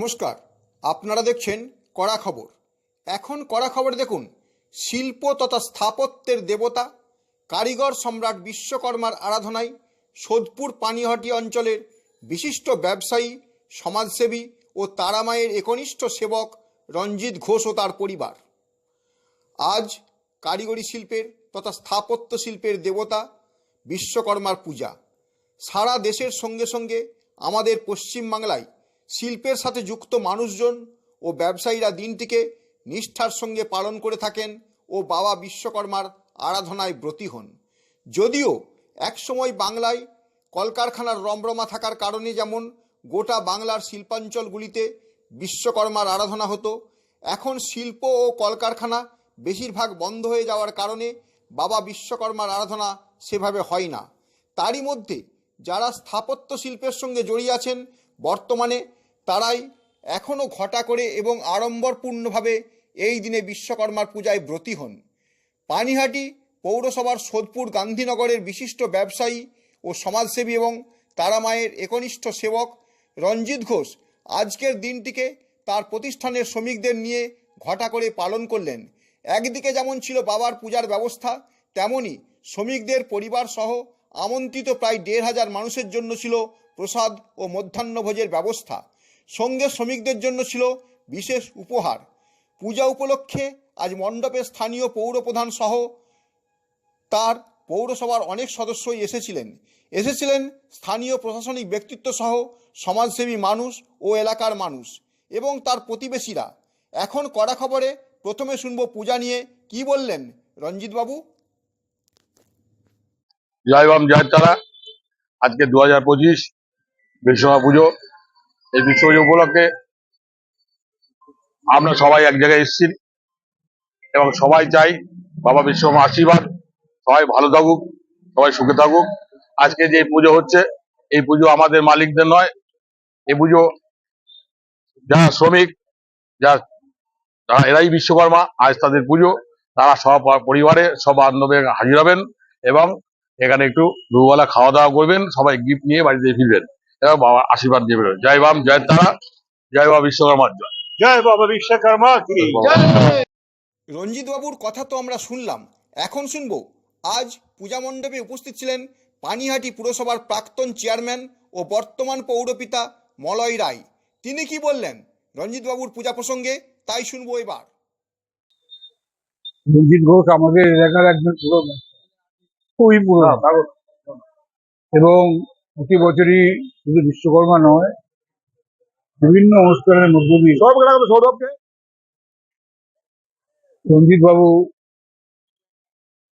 নমস্কার, আপনারা দেখছেন কড়া খবর। এখন কড়া খবর দেখুন, শিল্প তথা স্থাপত্যের দেবতা, কারিগর সম্রাট বিশ্বকর্মার আরাধনায় সোদপুর পানিহাটি অঞ্চলের বিশিষ্ট ব্যবসায়ী, সমাজসেবী ও তারামায়ের একনিষ্ঠ সেবক রঞ্জিত ঘোষ ও তার পরিবার। আজ কারিগরি শিল্পের তথা স্থাপত্য শিল্পের দেবতা বিশ্বকর্মার পূজা। সারা দেশের সঙ্গে সঙ্গে আমাদের পশ্চিমবাংলায় শিল্পের সাথে যুক্ত মানুষজন ও ব্যবসায়ীরা দিনটিকে নিষ্ঠার সঙ্গে পালন করে থাকেন ও বাবা বিশ্বকর্মার আরাধনায় ব্রতী হন। যদিও একসময় বাংলায় কলকারখানার রমরমা থাকার কারণে যেমন গোটা বাংলার শিল্পাঞ্চলগুলিতে বিশ্বকর্মার আরাধনা হতো, এখন শিল্প ও কলকারখানা বেশিরভাগ বন্ধ হয়ে যাওয়ার কারণে বাবা বিশ্বকর্মার আরাধনা সেভাবে হয় না। তারই মধ্যে যারা স্থাপত্য শিল্পের সঙ্গে জড়িয়ে আছেন, বর্তমানে তারাই এখনও ঘটা করে এবং আড়ম্বরপূর্ণভাবে এই দিনে বিশ্বকর্মার পূজায় ব্রতী হন। পানিহাটি পৌরসভার সোদপুর গান্ধীনগরের বিশিষ্ট ব্যবসায়ী ও সমাজসেবী এবং তারামায়ের একনিষ্ঠ সেবক রঞ্জিত ঘোষ আজকের দিনটিকে তার প্রতিষ্ঠানের শ্রমিকদের নিয়ে ঘটা করে পালন করলেন। একদিকে যেমন ছিল বাবার পূজার ব্যবস্থা, তেমনি শ্রমিকদের পরিবার সহ আমন্ত্রিত প্রায় দেড় হাজার মানুষের জন্য ছিল প্রসাদ ও মধ্যাহ্নভোজের ব্যবস্থা। সঙ্গে শ্রমিকদের জন্য ছিল বিশেষ উপহার। পূজা উপলক্ষে আজ মণ্ডপে স্থানীয় পৌরপ্রধান সহ তার পৌরসভার অনেক সদস্যই এসেছিলেন। এসেছিলেন স্থানীয় প্রশাসনিক ব্যক্তিত্ব সহ সমাজসেবী মানুষ ও এলাকার মানুষ এবং তার প্রতিবেশীরা। এখন কড়া খবরে প্রথমে শুনব পূজা নিয়ে। কি বললেন রঞ্জিতবাবু? জয় বাম, জয় তারা। আজকে দু হাজার পঁচিশ বিশ্বকর্মা পুজো। এই বিশ্ব উপলক্ষে আমরা সবাই এক জায়গায় এসেছি এবং সবাই চাই বাবা বিশ্বকর্মা আশীর্বাদ, সবাই ভালো থাকুক, সবাই সুখে থাকুক। আজকে যে পুজো হচ্ছে, এই পুজো আমাদের মালিকদের নয়, এই পুজো যারা শ্রমিক যারা যারা এরাই বিশ্বকর্মা, আজ তাদের পুজো। তারা সব পরিবারে, সব বান্ধবে হাজির হবেন এবং এখানে একটু দুবেলা খাওয়া দাওয়া করবেন, সবাই গিফট নিয়ে বাড়িতে ফিরবেন। এবং বাবা আশীর্বাদ দিয়ে বেরোবেন জয় বাম জয় তারা জয় বাবা বিশ্বকর্মার জয়। জয় বাবা বিশ্বকর্মা কি? রঞ্জিতবাবুর কথা তো আমরা শুনলাম। এখন শুনব আজ পূজা মণ্ডপে উপস্থিত ছিলেন পানিহাটি পুরসভার প্রাক্তন চেয়ারম্যান ও বর্তমান পৌরপিতা মলয় রায়। তিনি কি বললেন? রঞ্জিত বাবুর পূজা প্রসঙ্গে তাই শুনব এবার। রঞ্জিত ঘোষ আমাদের এলাকার একজন পুরনো খুবই পুরনো। এবং প্রতি বছরই শুধু বিশ্বকর্মা নয় বিভিন্ন অনুষ্ঠানের মধ্য দিয়ে রঞ্জিত বাবু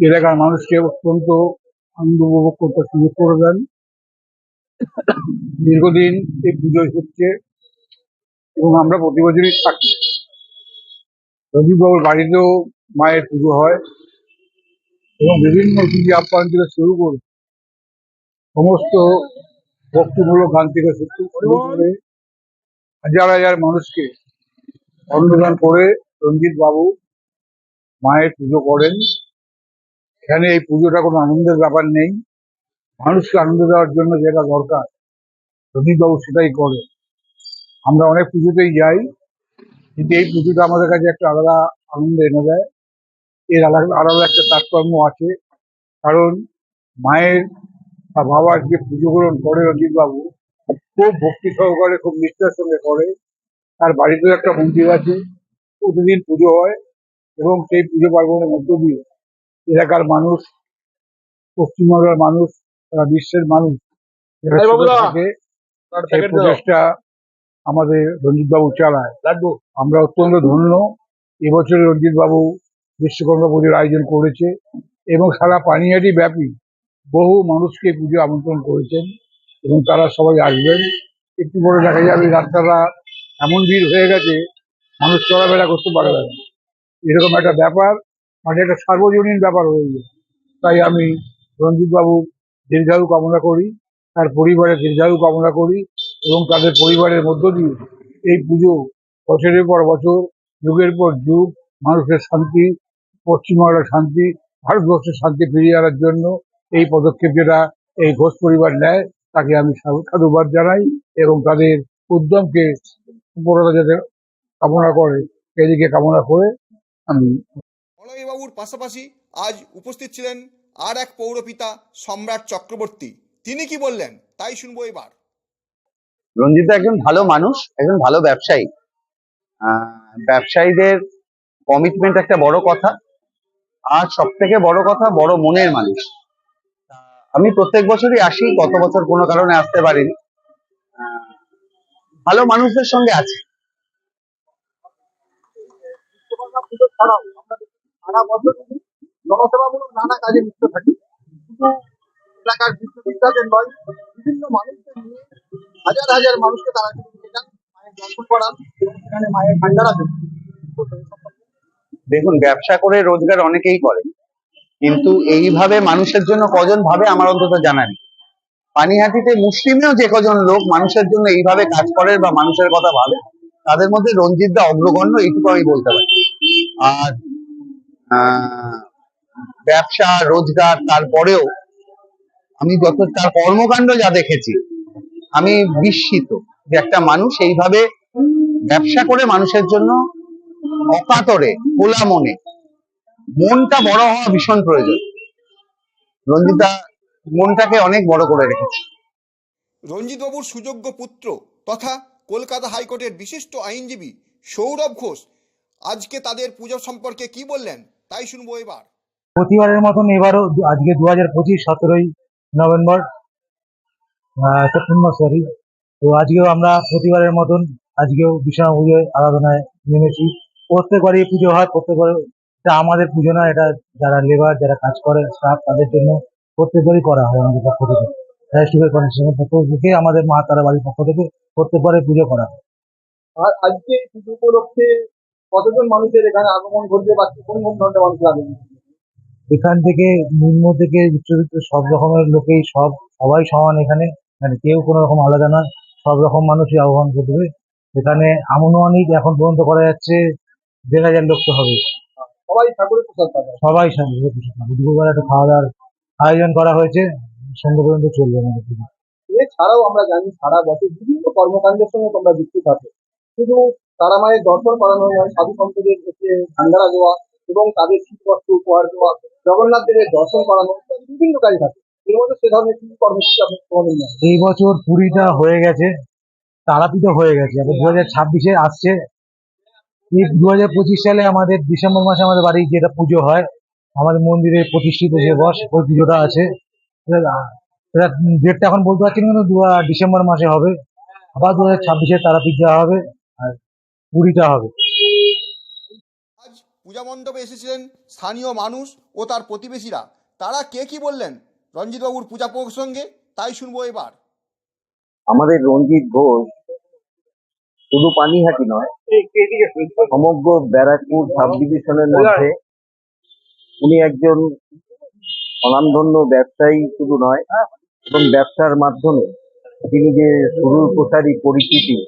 এলাকার মানুষকে অত্যন্ত আনন্দ উপভোগ করতে সুযোগ করে দেন। দীর্ঘদিন এই পুজোয় হচ্ছে এবং আমরা প্রতি বছরই থাকি। রঞ্জিত বাবুর বাড়িতেও মায়ের পুজো হয় এবং বিভিন্ন অতিথি আপ্যায়ন থেকে শুরু করে সমস্ত ভক্তিমূলক গান থেকে করে হাজার হাজার মানুষকে অন্নদান করে রঞ্জিত বাবু মায়ের পুজো করেন। এখানে এই পুজোটা কোনো আনন্দের ব্যাপার নেই। মানুষকে আনন্দ দেওয়ার জন্য যেটা দরকার রঞ্জিত বাবু সেটাই করে আমরা অনেক পুজোতেই যাই, কিন্তু এই পুজোটা আমাদের কাছে একটা আলাদা আনন্দ এনে দেয়। এর আলাদা আলাদা একটা তাৎপর্য আছে, কারণ মায়ের বা বাবার যে পুজো গ্রহণ করে রঞ্জিত বাবু খুব ভক্তি সহকারে খুব নিষ্ঠার সঙ্গে করে। তার বাড়িতেও একটা মন্দির আছে প্রতিদিন পুজো হয় এবং সেই পুজো পার্বণের মধ্য দিয়ে এলাকার মানুষ পশ্চিমবাংলার মানুষ সারা বিশ্বের মানুষ এই প্রচেষ্টা আমাদের রঞ্জিত বাবু চালায় আমরা অত্যন্ত ধন্য। এবছরে রঞ্জিত বাবু বিশ্বকর্মা পুজোর আয়োজন করেছে এবং সারা পানিহাটি ব্যাপী বহু মানুষকে পুজো আমন্ত্রণ করেছেন এবং তারা সবাই আসবেন। একটু পরে দেখা যাবে রাস্তাটা এমন ভিড় হয়ে গেছে, মানুষ চলাফেরা করতে পারবে না। এরকম একটা ব্যাপার মানে একটা সার্বজনীন ব্যাপার হয়ে গেছে। তাই আমি রঞ্জিত বাবুর দীর্ঘায়ু কামনা করি, তার পরিবারের দীর্ঘায়ু কামনা করি এবং তাদের পরিবারের মধ্য দিয়ে এই পুজো বছরের পর বছর, যুগের পর যুগ, মানুষের শান্তি, পশ্চিমবাংলার শান্তি, ভারতবর্ষের শান্তি ফিরিয়ে আনার জন্য এই পদক্ষেপ যেটা এই ঘোষ পরিবার নেয় তাকে আমি সাধু- সাধুবাদ জানাই এবং তাদের উদ্যমকে উপরওয়ালা যাতে কামনা করে এদিকে কামনা করে আমি বাবুর পাশাপাশি আজ উপস্থিত ছিলেন আর এক পৌরপিতা সম্রাট চক্রবর্তী। তিনি কি বললেন? তাই শুনব এবার। রঞ্জিত একজন ভালো মানুষ একজন ভালো ব্যবসায়ী। আহ, ব্যবসায়ীদের কমিটমেন্ট একটা বড় কথা। আর সব থেকে বড় কথা বড় মনের মানুষ। আমি প্রত্যেক বছরই আসি, গত বছর কোনো কারণে আসতে পারিনি। ভালো মানুষদের সঙ্গে আছে। নানা কাজে থাকি এলাকার বিভিন্ন নিয়ে হাজার হাজার মানুষকে মায়ের দর্শন করান সেখানে মায়ের আছে দেখুন, ব্যবসা করে রোজগার অনেকেই করে কিন্তু এইভাবে মানুষের জন্য কজন ভাবে আমার অন্তত জানা নেই। পানিহাটিতে মুসলিমেও যে কজন লোক মানুষের জন্য এইভাবে কাজ করে বা মানুষের কথা ভাবে তাদের মধ্যে রঞ্জিত দা অগ্রগণ্য এইটুকু আমি বলতে পারি। আর ব্যবসা রোজগার তারপরেও আমি যত তার কর্মকাণ্ড যা দেখেছি আমি বিস্মিত যে একটা মানুষ এইভাবে ব্যবসা করে মানুষের জন্য অকাতরে খোলা মনে মনটা বড় হওয়া ভীষণ প্রয়োজন। রঞ্জিতা মনটাকে অনেক বড় করে রেখেছে। রঞ্জিতবাবুর সুযোগ্য পুত্র তথা কলকাতা হাইকোর্টের বিশিষ্ট আইনজীবী সৌরভ ঘোষ আজকে তাদের পুজো সম্পর্কে কি বললেন তাই শুনব এবার। প্রতিবারের মতন এবারও আজকে দু হাজার পঁচিশ সতেরোই নভেম্বর আহ, সেপ্টেম্বর সরি। তো আজকেও আমরা প্রতিবারের মতন আজকেও বিশ্বনাথ পুজোয় আরাধনায় নেমেছি। প্রত্যেকবারই পুজো হয় প্রত্যেকবার এটা আমাদের পুজো না এটা যারা লেবার যারা কাজ করে স্টাফ তাদের জন্য প্রত্যেকবারই করা হয় আমাদের পক্ষ থেকে। রাষ্ট্রীয় পক্ষ থেকে আমাদের মা তারা বাড়ির পক্ষ থেকে প্রত্যেকবারে পুজো করা হয়। আর আজকে পুজো উপলক্ষে কতজন মানুষের এখানে আগমন ঘটবে বা কোন কোন ধরনের মানুষ লাগবে? এখান থেকে নিম্ন থেকে উচ্চবিত্ত সব রকমের লোকেই সব সবাই সমান এখানে। মানে কেউ কোনো রকম আলাদা নয় সব রকম মানুষই আহ্বান করবে এখানে আনুমানিক এখন পর্যন্ত করা যাচ্ছে দেড় হাজার লোক তো হবে সবাই ঠাকুরের প্রসাদ পাবে। সবাই সাথে দুপুরবেলা একটা খাওয়া দাওয়ার আয়োজন করা হয়েছে সন্ধ্যে পর্যন্ত চলবে আমাদের পুজো। এছাড়াও আমরা জানি সারা বছর বিভিন্ন কর্মকাণ্ডের সঙ্গে তোমরা যুক্ত থাকো। শুধু তারা মায়ের দর্শন করানো নয় সাধু সন্তদের ভান্ডারা দেওয়া এবং তাদের শীতবস্ত্র উপহার দেওয়া জগন্নাথ দেবের দর্শন করানো বিভিন্ন কাজ থাকে। এর মধ্যে সে ধরনের কি কর্মসূচি আপনি এই বছর পুরীটা হয়ে গেছে তারাপীঠও হয়ে গেছে। এবার দু হাজার ছাব্বিশে আসছে এই দু হাজার পঁচিশ সালে আমাদের ডিসেম্বর মাসে আমাদের বাড়ি যেটা পুজো হয় আমাদের মন্দিরে প্রতিষ্ঠিত যে বস ওই পুজোটা আছে। এটা এটা ডেটটা এখন বলতে পারছি না কিন্তু দু ডিসেম্বর মাসে হবে। আবার দু হাজার ছাব্বিশে তারাপীঠ যাওয়া হবে আর পুরীটা হবে। আজ পূজা মণ্ডপে এসেছিলেন স্থানীয় মানুষ ও তার প্রতিবেশীরা। তারা কে কি বললেন? রঞ্জিতবাবুর পূজা প্রসঙ্গে তাই শুনব এবার। আমাদের রঞ্জিত ঘোষ শুধু পানিহাটি নয় সমগ্র ব্যারাকপুর সাব ডিভিশনের মধ্যে উনি একজন স্বনামধন্য ব্যবসায়ী শুধু নয় এবং ব্যবসার মাধ্যমে তিনি যে সুদূর প্রসারী পরিচিতি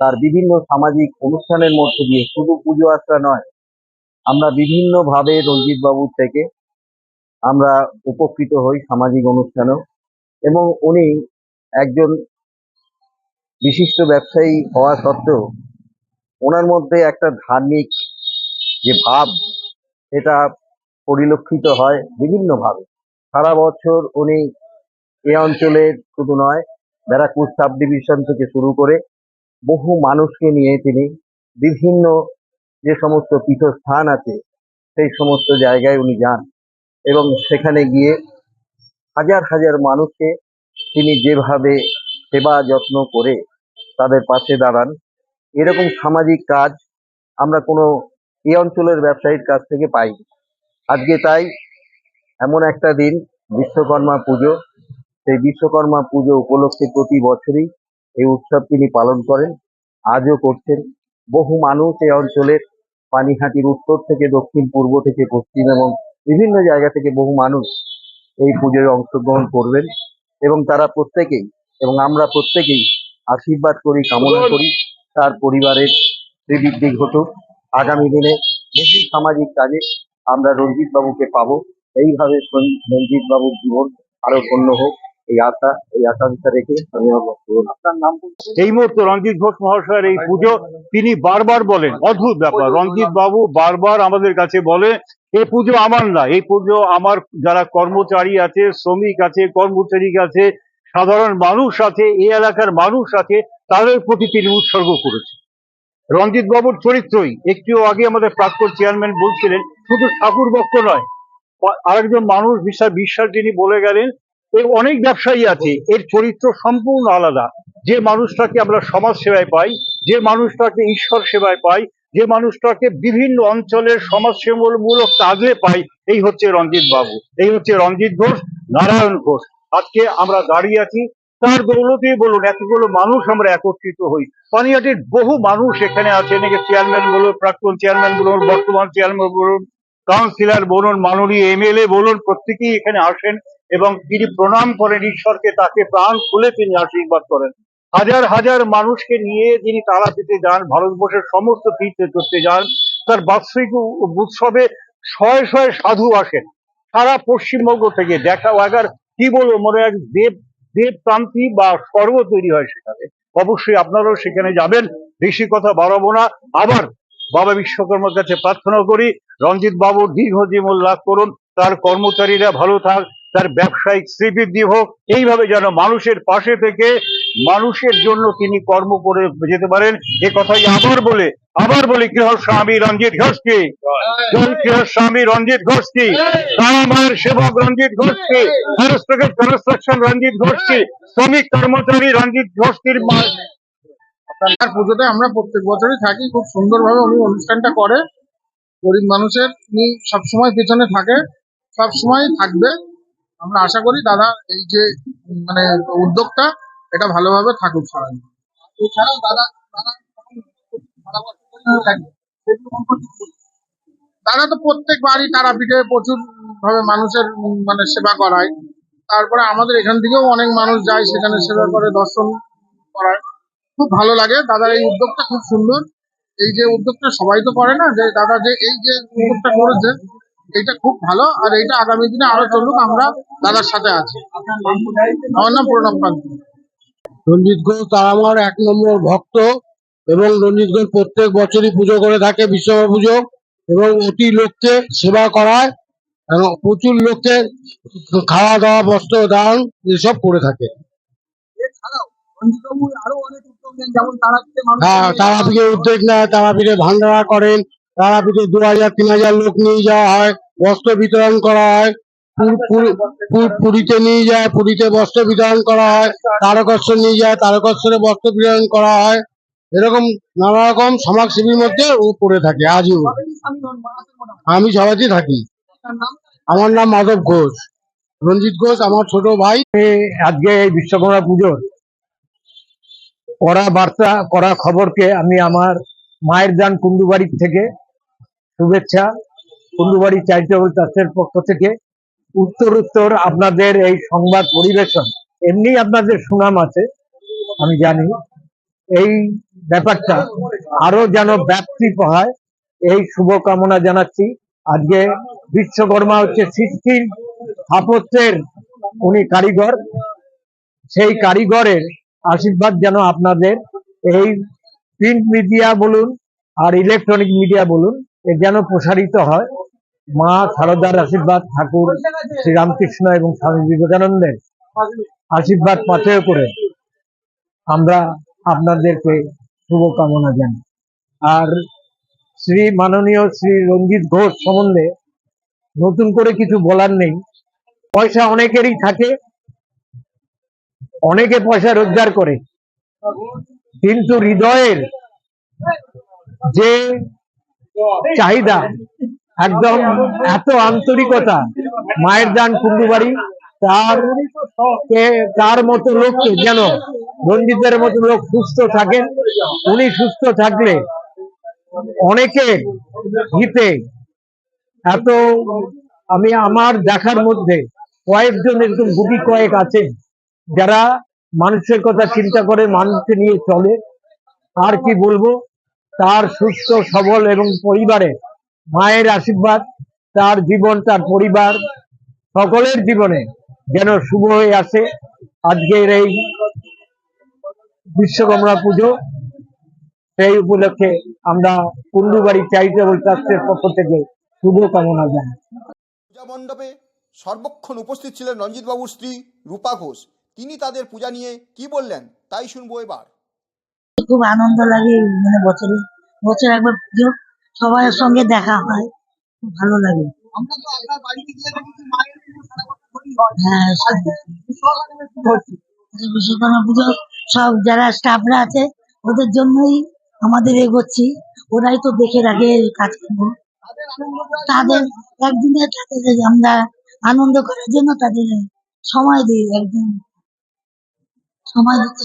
তার বিভিন্ন সামাজিক অনুষ্ঠানের মধ্য দিয়ে শুধু পুজো আশ্রা নয় আমরা বিভিন্ন ভাবে রঞ্জিত বাবুর থেকে আমরা উপকৃত হই সামাজিক অনুষ্ঠানেও এবং উনি একজন বিশিষ্ট ব্যবসায়ী হওয়া সত্ত্বেও ওনার মধ্যে একটা ধার্মিক যে ভাব এটা পরিলক্ষিত হয় বিভিন্নভাবে। সারা বছর উনি এ অঞ্চলের শুধু নয়, ব্যারাকপুর সাব ডিভিশন থেকে শুরু করে বহু মানুষকে নিয়ে তিনি বিভিন্ন যে সমস্ত পীঠস্থান আছে, সেই সমস্ত জায়গায় উনি যান এবং সেখানে গিয়ে হাজার হাজার মানুষকে তিনি যেভাবে সেবা যত্ন করে তাদের পাশে দাঁড়ান। এরকম সামাজিক কাজ আমরা কোনো এই অঞ্চলের ব্যবসায়ীর কাছ থেকে পাই আজকে তাই এমন একটা দিন, বিশ্বকর্মা পুজো। সেই বিশ্বকর্মা পুজো উপলক্ষে প্রতি বছরই এই উৎসব তিনি পালন করেন, আজও করছেন। বহু মানুষ এই অঞ্চলের পানিহাটির উত্তর থেকে, দক্ষিণ পূর্ব থেকে, পশ্চিম এবং বিভিন্ন জায়গা থেকে বহু মানুষ এই পুজোয় অংশগ্রহণ করবেন এবং তারা প্রত্যেকেই এবং আমরা প্রত্যেকেই আশীর্বাদ করি কামনা করি তার পরিবারের শ্রীবৃদ্ধি ঘটুক আগামী দিনে বহু সামাজিক কাজে আমরা রঞ্জিত বাবুকে পাবো। এইভাবে রঞ্জিত বাবুর জীবন আরও ধন্য হোক। এই আশা এই আকাঙ্ক্ষা রেখে আমি আপনার নাম এই মুহূর্তে রঞ্জিত ঘোষ মহাশয়ের এই পুজো তিনি বারবার বলেন অদ্ভুত ব্যাপার। রঞ্জিত বাবু বারবার আমাদের কাছে বলে এই পুজো আমার না এই পুজো আমার যারা কর্মচারী আছে শ্রমিক আছে কর্মচারী আছে সাধারণ মানুষ আছে, এই এলাকার মানুষ আছে, তাদের প্রতি তিনি উৎসর্গ করেছেন। রঞ্জিত বাবুর চরিত্রই একটু আগে আমাদের প্রাক্তন চেয়ারম্যান বলছিলেন, শুধু ঠাকুর ভক্ত নয়, আরেকজন মানুষ বিশ্বাস বিশ্বাস যিনি বলে গেলেন এর অনেক ব্যবসায়ী আছে, এর চরিত্র সম্পূর্ণ আলাদা। যে মানুষটাকে আমরা সমাজ সেবায় পাই, যে মানুষটাকে ঈশ্বর সেবায় পাই, যে মানুষটাকে বিভিন্ন অঞ্চলের সমাজ সেবামূলক কাজে পাই, এই হচ্ছে রঞ্জিত বাবু, এই হচ্ছে রঞ্জিত ঘোষ, নারায়ণ ঘোষ। আজকে আমরা দাঁড়িয়ে আছি। তার দৌলতে বলুন, এতগুলো মানুষ আমরা একত্রিত হই। পানিহাটির বহু মানুষ এখানে আছে নাকি চেয়ারম্যান বলুন, প্রাক্তন চেয়ারম্যান বলুন, বর্তমান চেয়ারম্যান বলুন কাউন্সিলর বলুন, মাননীয় এমএলএ বলুন, প্রত্যেকেই এখানে আসেন এবং তিনি প্রণাম করেন, ঈশ্বরকে তাকে প্রাণ খুলে তিনি আশীর্বাদ করেন। হাজার হাজার মানুষকে নিয়ে যিনি তিনি তারাপীঠে যান, ভারতবর্ষের সমস্ত তীর্থে করতে যান, তার বার্ষিক উৎসবে শয়ে শয়ে সাধু আসেন। সারা পশ্চিমবঙ্গ থেকে দেখা একবার কি বলব, মনে এক দেব দেবতান্তি বা স্বর্গ তৈরি হয় সেখানে। অবশ্যই আপনারাও সেখানে যাবেন। বেশি কথা বাড়াবো না। আবার বাবা বিশ্বকর্মার কাছে প্রার্থনা করি। রঞ্জিত বাবুর দীর্ঘ জীবন লাভ করুন। তার কর্মচারীরা ভালো থাক। তার ব্যবসায়িক শ্রীবৃদ্ধি হোক এইভাবে যেন মানুষের পাশে থেকে মানুষের জন্য তিনি কর্ম করে যেতে পারেন। এ কথাই আবার বলে আবার বলি গৃহ স্বামী রঞ্জিত ঘোষকে? গৃহ স্বামী রঞ্জিত ঘোষকে? আমার সেবক রঞ্জিত ঘোষকে? কনস্ট্রাকশন রঞ্জিত ঘোষকে? শ্রমিক কর্মচারী রঞ্জিত ঘোষকির আর পুজোতে আমরা প্রত্যেক বছরই থাকি খুব সুন্দরভাবে উনি অনুষ্ঠানটা করে। গরিব মানুষের উনি সবসময় পেছনে থাকে সবসময় থাকবে। আমরা আশা করি দাদা এই যে মানে উদ্যোগটা এটা ভালোভাবে থাকুক সবাই। এছাড়াও দাদা তো প্রত্যেক বাড়ি তারাপীঠে প্রচুর ভাবে মানুষের মানে সেবা করায়। তারপরে আমাদের এখান থেকেও অনেক মানুষ যায়, সেখানে সেবা করে, দর্শন করায়। খুব ভালো লাগে। দাদার এই উদ্যোগটা খুব সুন্দর। এই যে উদ্যোগটা সবাই তো করে না, যে দাদা যে, এই যে উদ্যোগটা করেছে এটা খুব ভালো আর এটা আগামী দিনে আরও চলুক আমরা দাদার সাথে আছি? আমার নাম প্রণব রঞ্জিত ঘোষ তার আমার এক নম্বর ভক্ত এবং রঞ্জিত ঘোষ প্রত্যেক বছরই পুজো করে থাকে বিশ্বকর্মা পুজো এবং অতি লোককে সেবা করায় এবং প্রচুর লোককে খাওয়া দাওয়া বস্ত্র দান এসব করে থাকে হ্যাঁ তারাপীঠে উদ্যোগ নেয় তারাপীঠে ভান্ডারা করেন তারাপীঠে দু হাজার, তিন হাজার লোক নিয়ে যাওয়া হয়, বস্ত্র বিতরণ করা হয়, পুর- পুর- পুর- পুরীতে নিয়ে যায়, পুরীতে বস্ত্র বিতরণ করা হয়, তারকেশ্বর নিয়ে যায়, তারকেশ্বরে বস্ত্র বিতরণ করা হয়। এরকম নানা রকম সমাজসেবীর মধ্যে ও পড়ে থাকে, আজও। আমি সবাইতে থাকি। আমার নাম মাধব ঘোষ। রঞ্জিত ঘোষ, আমার ছোট ভাই। আজকে এই বিশ্বকর্মা পুজোর কড়া বার্তা কড়া খবরকে আমি আমার মায়ের দান কুন্ডুবাড়ির থেকে শুভেচ্ছা। কুন্ডুবাড়ি চ্যারিটেবল ট্রাস্টের পক্ষ থেকে। উত্তর উত্তর আপনাদের এই সংবাদ পরিবেশন। এমনি আপনাদের সুনাম আছে, আমি জানি। এই ব্যাপারটা আরও যেন ব্যাপ্তি হয়, এই শুভকামনা জানাচ্ছি। আজকে বিশ্বকর্মা হচ্ছে সৃষ্টির স্থাপত্যের উনি কারিগর। সেই কারিগরের আশীর্বাদ যেন আপনাদের এই প্রিন্ট মিডিয়া বলুন আর ইলেকট্রনিক মিডিয়া বলুন যেন প্রসারিত হয়। মা শারদার আশীর্বাদ, ঠাকুর শ্রীরামকৃষ্ণ এবং স্বামী বিবেকানন্দের আশীর্বাদ পাথেয় করে আমরা আপনাদেরকে শুভকামনা জানাই। আর শ্রী মাননীয় শ্রী রঞ্জিত ঘোষ সম্বন্ধে নতুন করে কিছু বলার নেই। পয়সা অনেকেরই থাকে, অনেকে পয়সা রোজগার করে। কিন্তু হৃদয়ের যে চাহিদা। একদম এত আন্তরিকতা। মায়ের দান কুন্ডুবাড়ি তার তার মতো লোককে যেন রঞ্জিতের মতো লোক সুস্থ থাকেন উনি সুস্থ থাকলে অনেকের হিতে এত আমি আমার দেখার মধ্যে কয়েকজন এরকম গুটি কয়েক আছেন যারা মানুষের কথা চিন্তা করে মানুষকে নিয়ে চলে। আর কি বলব? তার সুস্থ, সবল এবং পরিবারে মায়ের আশীর্বাদ, তার জীবন, তার পরিবার, সকলের জীবনে যেন শুভ হয়ে আসে। আজকের এই বিশ্বকর্মা পুজো, সেই উপলক্ষে আমরা কুন্ডুবাড়ি চ্যারিটেবল ট্রাস্টের পক্ষ থেকে শুভ কামনা জানাই। পূজা মণ্ডপে সর্বক্ষণ উপস্থিত ছিলেন রঞ্জিতবাবুর স্ত্রী রূপা ঘোষ। তিনি তাদের পূজা নিয়ে কি বললেন, তাই শুনব এবার। খুব আনন্দ লাগে মানে বছরে। বছরে একবার পুজো সবার সঙ্গে দেখা হয় খুব ভালো লাগে। হয়। বিশ্বকর্মা পুজো সব- যারা স্টাফরা আছে ওদের জন্যই আমাদের এগোচ্ছি। ওরাই তো দেখে রাখে কাজ করব তাদের একদিনে তাদের আমরা আনন্দ করার জন্য তাদের সময় দিই একদিন সময় দিতে